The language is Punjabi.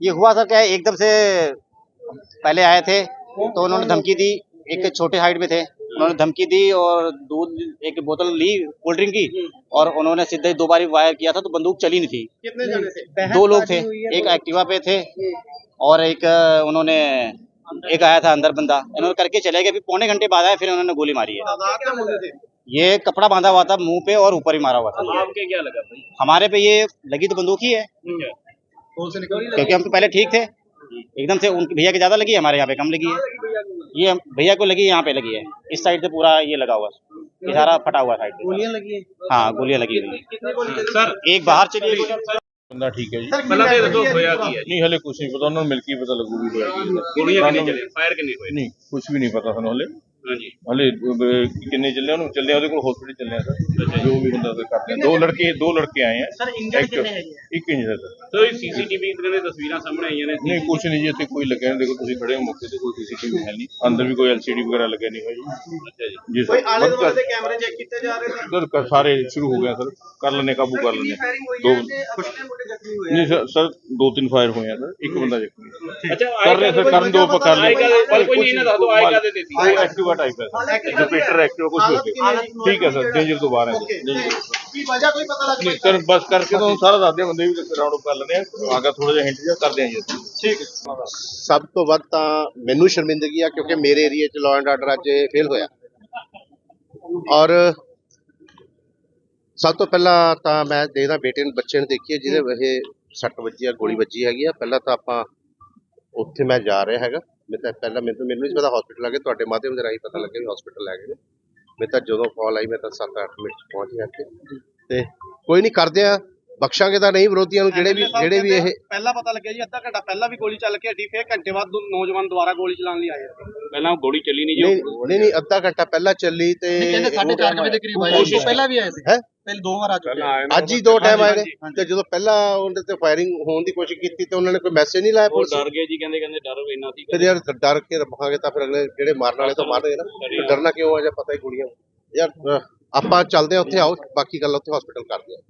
ये हुआ सर क्या है एकदम से पहले आए थे तो उन्होंने धमकी दी एक छोटे हाइट में थे उन्होंने धमकी दी और दूध एक बोतल ली कोल्ड ड्रिंक की और उन्होंने सीधे दो बारी वायर किया था तो बंदूक चली नहीं थी। कितने जने थे? दो लोग थे एक एक्टिवा पे थे और एक उन्होंने एक आया था अंदर बंदा इन्होंने करके चले गए फिर पौने घंटे बाद आए फिर उन्होंने गोली मारी है। ये कपड़ा बांधा हुआ था मुँह पे और ऊपर ही मारा हुआ था। आपके क्या लगा हमारे पे ये लगी तो बंदूक ही है। क्योंकि हम तो पहले ठीक थे एकदम से उनके भैया के ज्यादा लगी हमारे यहाँ पे कम लगी है ये हम- भैया को लगी यहाँ पे लगी है इस साइड से पूरा ये लगा हुआ है ये सारा फटा हुआ साइड गोलियां लगी है हाँ गोलियां लगी हुई कितनी गोली चली ਸਰ एक बाहर चली गई ਬੰਦਾ ਠੀਕ ਹੈ ਜੀ ਪਹਿਲਾਂ ਤੇ ਦੱਸੋ ਹੋਇਆ ਕੀ ਹੈ ਨਹੀਂ ਹਲੇ ਕੁਝ ਨਹੀਂ ਪਤਾ ਉਹਨਾਂ ਨੂੰ ਮਿਲ ਕੇ ਹੀ ਪਤਾ ਲੱਗੂਗੀ ਹੋਇਆ ਕੀ ਹੈ। ਗੋਲੀਆਂ ਕਿੰਨੀ ਚੱਲੇ ਫਾਇਰ ਕਿੰਨੇ ਹੋਏ ਨਹੀਂ ਕੁਝ ਵੀ ਨਹੀਂ ਪਤਾ ਸਾਨੂੰ ਹਲੇ ਹਾਂਜੀ। ਹਲੇ ਕਿੰਨੇ ਚੱਲੇ ਉਹਨੂੰ? ਚੱਲੇ ਉਹਦੇ ਕੋਲ ਹਸਪੀਟਲ ਚੱਲੇ ਆ ਸਰ ਜੋ। ਵੀ ਹੁੰਦਾ ਉਹ ਕਰਦੇ ਆ ਦੋ ਲੜਕੇ ਦੋ ਲੜਕੇ ਆਏ ਆ। ਸਰ ਇੰਜਰਡ ਕਿੰਨੇ ਹੈਗੇ ਆ? ਇੱਕ ਇੰਜਰ ਸਰ। ਸੋ ਇਹ ਸੀਸੀਟੀਵੀ ਦੀਆਂ ਤਸਵੀਰਾਂ ਸਾਹਮਣੇ ਆਈਆਂ ਨੇ। ਨਹੀਂ ਕੁਝ ਨਹੀਂ ਜੀ ਇੱਥੇ ਕੋਈ ਲੱਗਿਆ ਨਹੀਂ। ਦੇਖੋ ਤੁਸੀਂ ਖੜੇ ਹੋ ਮੌਕੇ ਤੇ ਕੋਈ ਸੀਸੀਟੀਵੀ ਹੈ ਨਹੀਂ। ਅੰਦਰ ਵੀ ਕੋਈ ਐਲਸੀਡੀ ਵਗੈਰਾ ਲੱਗਿਆ ਨਹੀਂ ਹੋਈ ਅੱਛਾ ਜੀ। ਜੀ ਕੋਈ ਸਰ ਆਲੇ ਦੁਆਲੇ ਦੇ ਕੈਮਰੇ ਚੈੱਕ ਕੀਤੇ ਜਾ ਰਹੇ ਸਰ ਕ- ਸਾਰੇ ਸ਼ੁਰੂ ਹੋ ਗਿਆ ਸਰ। ਕਰ ਲੈਣੇ ਕਾਬੂ ਕਰ ਲੈਣੇ ਫਾਇਰਿੰਗ ਹੋਈ ਦੋ ਹੈ ਤੇ ਕਿੰਨੇ ਮੁੰਡੇ ਜ਼ਖਮੀ ਹੋਏ ਨਹੀਂ ਸਰ ਸਰ ਦੋ ਤਿੰਨ ਫਾਇਰ ਹੋਏ ਆ ਸਰ। ਇੱਕ ਬੰਦਾ ਜ਼ਖਮੀ ਹੈ। ਅੱਛਾ ਕਰ ਰਹੇ ਸਰ ਕਰਨ ਦੋ ਆਪਾਂ ਕਰ ਆਏ ਲੈਂਦੇ ਕਾਹਦੇ- ਪਰ ਕੋਈ ਨਹੀਂ ਨਾ ਦੱਸ ਦਿਓ, ਆਏ ਕਾਹਦੇ ਤੇ ਸੀ? ਆਏ ਐਕਟਿਵਾ ਟਾਈਪ ਹੈ ਸਰ। ਜੁਪੀਟਰ ਐਕਟਿਵਾ ਕੁਝ ਹੋ? ਗਿਆ ਠੀਕ ਹੈ ਸਰ ਡੇਂਜਰ ਤੋਂ ਬਾਹਰ ਹੈ ਸਰ। Danger ਤੋਂ। ਕੀ ਵਜ੍ਹਾ ਕੋਈ ਪਤਾ ਲੱਗ ਨਹੀਂ ਸਰ ਬਸ ਕਰਕੇ ਤੁਹਾਨੂੰ ਸਾਰਾ ਦੱਸਦੇ ਆ, ਬੰਦੇ ਵੀ ਰਾਉਂਡ ਅਪ ਕਰ ਲੈਂਦੇ ਆ। ਆਗਾ ਥੋੜਾ ਜਿਹਾ ਹਿੰਟ ਜਿਹਾ ਕਰਦੇ ਆ ਜੀ ਠੀਕ ਹੈ। ਸਭ ਤੋਂ ਵੱਧ ਤਾਂ ਮੈਨੂੰ ਸ਼ਰਮਿੰਦਗੀ ਆ ਕਿਉਂਕਿ ਮੇਰੇ ਏਰੀਆ 'ਚ ਲਾਅ ਐਂਡ ਆਰਡਰ ਅੱਜ ਫੇਲ ਹੋਇਆ। ਔਰ ਸਭ ਤੋਂ ਪਹਿਲਾਂ ਤਾਂ ਮੈਂ ਦੇਖਦਾ ਬੇਟੇ ਨੂੰ ਬੱਚੇ ਨੂੰ ਦੇਖੀਏ ਜਿਹਦੇ ਇਹ ਸੱਟ ਵੱਜੀ ਆ ਗੋਲੀ ਵੱਜੀ ਹੈਗੀ ਆ। ਪਹਿਲਾਂ ਤਾਂ ਆਪਾਂ ਉੱਥੇ ਮੈਂ ਜਾ ਰਿਹਾ ਹੈਗਾ। ਮੈਂ ਤਾਂ ਪਹਿਲਾਂ ਮੈਨੂੰ ਮੈਨੂੰ ਨਹੀਂ ਪਤਾ ਹਸਪੀਟਲ ਆ ਤੁਹਾਡੇ ਮਾਧਿਅਮ ਦੇ ਰਾਹੀਂ ਪਤਾ ਲੱਗਿਆ ਵੀ ਹਸਪੀਟਲ ਲੈ ਗਏ ਨੇ। ਮੈਂ ਤਾਂ ਜਦੋਂ ਕਾਲ ਆਈ ਮੈਂ ਤਾਂ 7-8 ਮਿੰਟ ਪਹੁੰਚ ਗਿਆ ਇੱਥੇ। ਤੇ ਕੋਈ ਨਹੀਂ ਕਰਦੇ ਆ ਬਖਸ਼ਾਂਗੇ ਤਾਂ ਨਹੀਂ ਵਿਰੋਧੀਆਂ ਨੂੰ ਜਿਹੜੇ ਵੀ ਜਿਹੜੇ ਵੀ ਇਹ ਪਹਿਲਾਂ ਪਤਾ ਲੱਗਿਆ ਜੀ ਅੱਧਾ ਘੰਟਾ ਪਹਿਲਾਂ ਵੀ ਗੋਲੀ ਚੱਲ ਕੇ ਹਟੀ ਫੇਰ ਘੰਟੇ ਬਾਅਦ ਨੌਜਵਾਨ ਦੁਬਾਰਾ ਗੋਲੀ ਚਲਾਉਣ ਲਈ ਆਏ ਪਹਿਲਾਂ ਗੋਲੀ ਚੱਲੀ ਨਹੀਂ ਨਹੀਂ ਨਹੀਂ ਨਹੀਂ ਅੱਧਾ ਘੰਟਾ ਪਹਿਲਾਂ ਚੱਲੀ ਤੇ ਕਹਿੰਦੇ 4:30 ਵਜੇ ਦੇ ਕਰੀਬ ਆਏ ਤੋਂ ਪਹਿਲਾਂ ਵੀ ਆਏ ਸੀ। ਹੈ? ਪਹਿਲੇ ਦੋ ਵਾਰ ਆ ਚੁੱਕੇ ਆ। ਅੱਜ ਹੀ ਦੋ ਟਾਈਮ ਆਏ ਨੇ। ਤੇ ਜਦੋਂ ਪਹਿਲਾਂ ਉਹਦੇ ਤੇ ਫਾਇਰਿੰਗ ਹੋਣ ਦੀ ਕੋਸ਼ਿਸ਼ ਕੀਤੀ ਤੇ ਉਹਨਾਂ ਨੇ ਕੋਈ ਮੈਸੇਜ ਨਹੀਂ ਲਾਇਆ ਉਹ ਪੁਲਿਸ ਨੂੰ। ਡਰ ਗਏ ਜੀ ਕਹਿੰਦੇ ਕਹਿੰਦੇ ਡਰ ਇੰਨਾ ਸੀ ਫਿਰ ਯਾਰ ਡਰ ਕੇ ਰਹਾਂਗੇ ਤਾਂ ਫਿਰ ਅਗਲੇ ਜਿਹੜੇ ਮਾਰਨ ਵਾਲੇ ਤਾਂ ਮਾਰਨਗੇ ਨਾ। ਫਿਰ ਡਰਨਾ ਕਿਉਂ ਆ ਜੇ ਪਤਾ ਹੀ ਗੋਲੀਆਂ। ਯਾਰ ਅਹ, ਆਪਾਂ ਚੱਲਦੇ ਆ ਉੱਥੇ ਆਓ ਬਾਕੀ ਗੱਲ ਉੱਥੇ ਹਸਪੀਟਲ ਕਰਦੇ ਆ